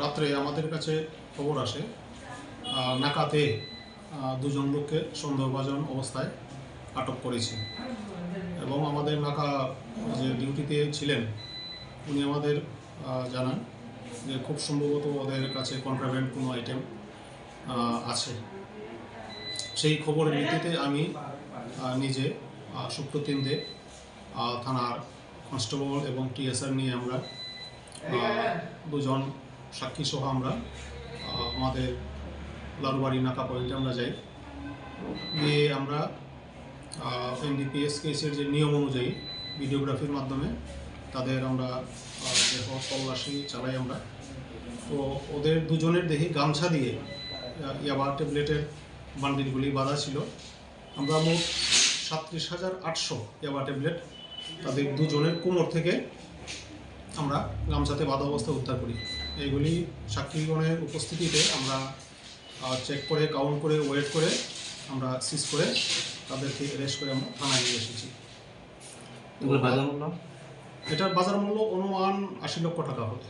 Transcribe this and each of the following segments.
রাত্রে আমাদের কাছে খবর আসে নাকাতে দুজন লোককে সন্দেহভাজন অবস্থায় আটক করেছে। এবং আমাদের নাকা যে ডিউটিতে ছিলেন উনি আমাদের জানান যে খুব সম্ভবত ওদের কাছে কন্ট্রাব্যান্ড কোনো আইটেম আছে। সেই খবরের ভিত্তিতে আমি নিজে তিনটে থানার কনস্টেবল এবং টিএসআর নিয়ে আমরা দুজন সাক্ষী সহ আমরা আমাদের লালবাড়ি নাকা পয়েন্টে আমরা যাই। গিয়ে আমরা এনডিপিএস কেসের যে নিয়ম অনুযায়ী ভিডিওগ্রাফির মাধ্যমে তাদের আমরা তল্লাশি চালাই আমরা। তো ওদের দুজনের দেখি গামছা দিয়ে ইয়াবা ট্যাবলেটের বান্ডিলগুলি বাঁধা ছিল। আমরা মোট সাতত্রিশ হাজার আটশো ইয়াবা ট্যাবলেট তাদের দুজনের কোমর থেকে আমরা গামছাতে বাঁধা অবস্থায় উদ্ধার করি। এইগুলি সাক্ষীগণের উপস্থিতিতে আমরা চেক করে কাউন্ট করে ওয়েট করে আমরা সিজ করে তাদেরকে অ্যারেস্ট করে আমরা থানায় নিয়ে এসেছি। এটার বাজার মূল্য অনুমান আশি লক্ষ টাকা হবে।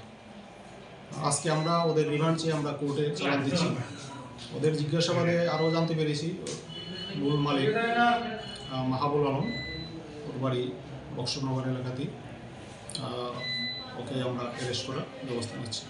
আজকে আমরা ওদের রিমান্ড আমরা কোর্টে চালান দিচ্ছি। ওদের জিজ্ঞাসাবাদে আরও জানতে পেরেছি, মূল মালিক মাহাবুল আলম, ওর বাড়ি বক্সনগর এলাকাতেই। ওকে আমরা অ্যারেস্ট করার ব্যবস্থা নিচ্ছি।